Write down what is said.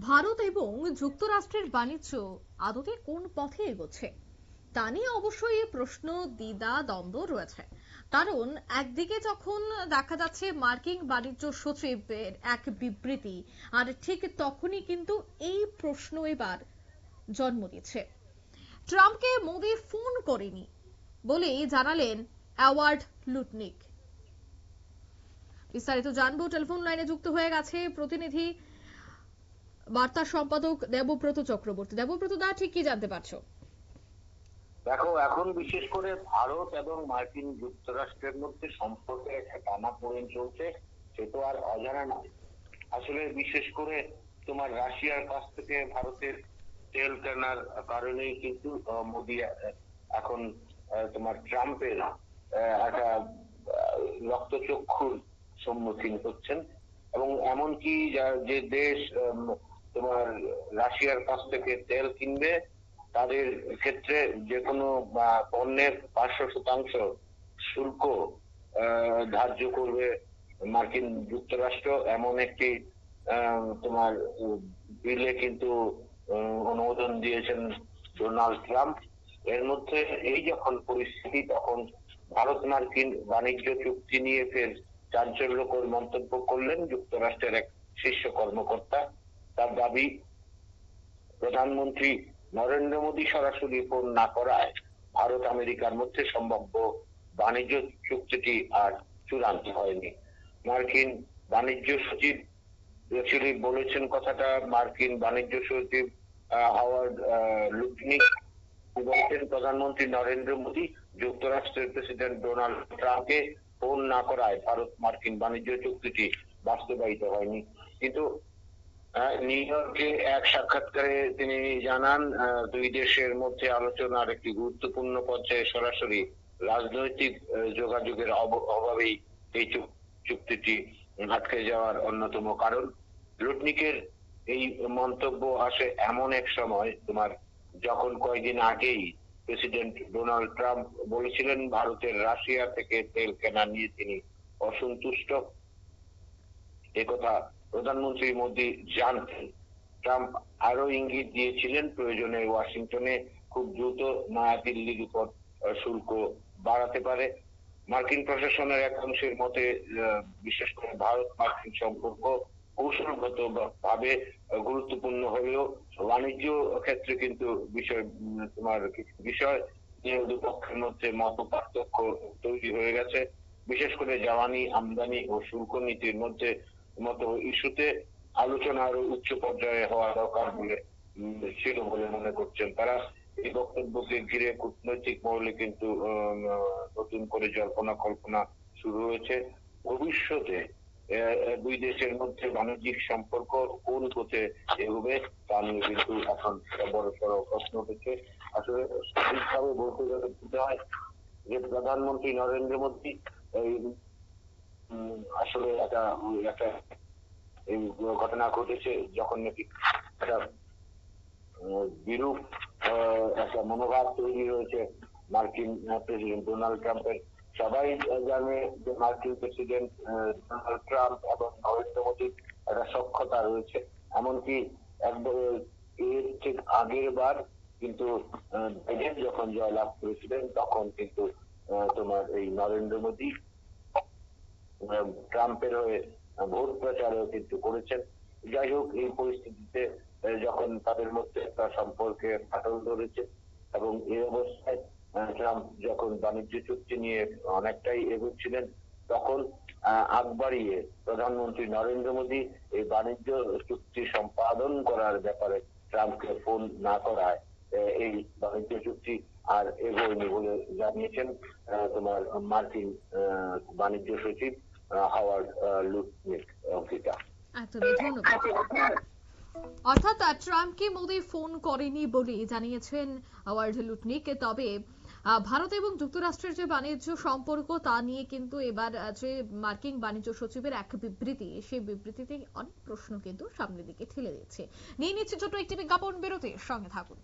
ভারত এবং যুক্তরাষ্ট্রের বাণিজ্য আদতে কোন পথে এগোচ্ছে? তা নিয়ে অবশ্যই প্রশ্ন, দ্বিধা, দ্বন্দ্ব রয়েছে। কারণ একদিকে যখন দেখা যাচ্ছে মার্কিন বাণিজ্য সচিবের এক বিবৃতি, আর ঠিক তখনই কিন্তু এই প্রশ্ন এবার জন্ম দিচ্ছে। ট্রাম্পকে মোদি ফোন করেনি বলেই জানালেন অ্যাওয়ার্ড লুটনিক। বিস্তারিত জানব, টেলিফোন লাইনে যুক্ত হয়ে গেছে প্রতিনিধি বার্তা সম্পাদক দেবব্রত চক্রবর্তী। দেবব্রত দা, ঠিক কি জানতে পারছ? দেখো, এখন বিশেষ করে ভারত এবং মার্কিন যুক্তরাষ্ট্রের মধ্যে সম্পর্কে একটা টানা পড়েন চলছে, সে তো আর অজানা নয়। আসলে বিশেষ করে তোমার রাশিয়ার কাছ থেকে ভারতের তেল কেনার কারণেই কিন্তু মোদি এখন তোমার ট্রাম্পের একটা রক্তচক্ষুর সম্মুখীন হচ্ছেন। এবং এমনকি যা- দেশ তোমার রাশিয়ার কাছ থেকে তেল কিনবে, তাদের ক্ষেত্রে যে কোনো পণ্যের পাঁচশো শতাংশ শুল্ক ধার্য করবে মার্কিন যুক্তরাষ্ট্র। এমন একটি তোমার বিলে কিন্তু অনুমোদন দিয়েছেন ডোনাল্ড ট্রাম্প। এর মধ্যে এই যখন পরিস্থিতি, তখন ভারত মার্কিন বাণিজ্য চুক্তি নিয়ে ফের চাঞ্চল্যকর মন্তব্য করলেন যুক্তরাষ্ট্রের এক শীর্ষ কর্মকর্তা। তার দাবি, প্রধানমন্ত্রী নরেন্দ্র মোদী সরাসরি ফোন না করায় ভারত আমেরিকার মধ্যে সম্ভাব্য বাণিজ্য চুক্তিটি আর চূড়ান্ত হয়নি। মার্কিন বাণিজ্য সচিব অ্যাকচুয়ালি বলেছেন কথাটা, মার্কিন বাণিজ্য সচিব হাওয়ার্ড তিনি বলেছেন, প্রধানমন্ত্রী নরেন্দ্র মোদী যুক্তরাষ্ট্রের প্রেসিডেন্ট ডোনাল্ড ট্রাম্পকে ফোন না করায় ভারত মার্কিন বাণিজ্য চুক্তিটি বাস্তবায়িত হয়নি। কিন্তু নিউ ইয়র্কে এক সাক্ষাৎকারে তিনি জানান দুই দেশের মধ্যে আলোচনার একটি গুরুত্বপূর্ণ পর্যায়ে সরাসরি রাজনৈতিক যোগাযোগের অভাবেই এই চুক্তিটি আটকে যাওয়ার অন্যতম কারণ। লুটনিকের এই মন্তব্য আসে এমন এক সময়, তোমার যখন কয়েকদিন আগেই প্রেসিডেন্ট ডোনাল্ড ট্রাম্প বলেছিলেন, ভারতের রাশিয়া থেকে তেল কেনা নিয়ে তিনি অসন্তুষ্ট। একথা প্রধানমন্ত্রী মোদী জানতেন। ট্রাম্প আরও ইঙ্গিত দিয়েছিলেন প্রয়োজনে ওয়াশিংটনে খুব দ্রুত নয়া দিল্লির উপর শুল্ক বাড়াতে পারে। মার্কিন প্রশাসনের এক অংশের মতে বিশেষ করে ভারত মার্কিন সম্পর্ক কৌশলগত ভাবে গুরুত্বপূর্ণ হলেও বাণিজ্য ক্ষেত্রে কিন্তু বিষয় তোমার বিষয় দুপক্ষের মধ্যে মত পার্থক্য তৈরি হয়ে গেছে। বিশেষ করে জ্বালানি, আমদানি ও শুল্ক নীতির মধ্যে মতো ইস্যুতে আলোচনা আরও উচ্চ পর্যায়ে হওয়া দরকার বলে ছিল বলে মনে করছেন। তারা এই বক্তব্যকে ঘিরে কূটনৈতিক মহলে কিন্তু নতুন করে জল্পনা কল্পনা শুরু হয়েছে। ভবিষ্যতে দুই দেশের মধ্যে বাণিজ্যিক সম্পর্ক কোন পথে এগোবে তা নিয়ে কিন্তু এখন বড় সড় প্রশ্ন উঠেছে। আসলে সঠিকভাবে বলতে গেলে হয় যে প্রধানমন্ত্রী নরেন্দ্র মোদী এই আসলে একটা একটা এই ঘটনা ঘটেছে যখন নাকি একটা বিরূপ একটা মনোভাব তৈরি হয়েছে মার্কিন প্রেসিডেন্ট ডোনাল্ড ট্রাম্পের। সবাই জানে যে মার্কিন প্রেসিডেন্ট ডোনাল্ড ট্রাম্প এবং নরেন্দ্র মোদীর একটা সক্ষতা রয়েছে। এমনকি একবার এর ঠিক আগের বার কিন্তু বাইডেন যখন জয়লাভ করেছিলেন, তখন কিন্তু তোমার এই নরেন্দ্র মোদী ট্রাম্পের হয়ে ভোট প্রচারও কিন্তু করেছেন। যাই হোক, এই পরিস্থিতিতে যখন তাদের মধ্যে একটা সম্পর্কে ফাটল ধরেছে এবং এই অবস্থায় ট্রাম্প যখন বাণিজ্য চুক্তি নিয়ে অনেকটাই এগোচ্ছিলেন, তখন আগ বাড়িয়ে প্রধানমন্ত্রী নরেন্দ্র মোদী এই বাণিজ্য চুক্তি সম্পাদন করার ব্যাপারে ট্রাম্পকে ফোন না করায় এই বাণিজ্য চুক্তি আর এগোয়নি বলে জানিয়েছেন তোমার মার্কিন বাণিজ্য সচিব হাওয়ার্ড লুটনিক অঙ্কিতা অর্থাৎ ট্রাম্পকে মোদি ফোন করেনি বলে জানিয়েছেন ওয়ার্ড লুটনিক। তবে ভারত এবং যুক্তরাষ্ট্রের যে বাণিজ্য সম্পর্ক, তা নিয়ে কিন্তু এবার যে মার্কিন বাণিজ্য সচিবের এক বিবৃতি, সেই বিবৃতিতে অনেক প্রশ্ন কিন্তু সামনের দিকে ঠেলে দিচ্ছে নিয়ে নিচ্ছে ছোট একটি বিজ্ঞাপন বেরোতে সঙ্গে থাকুন।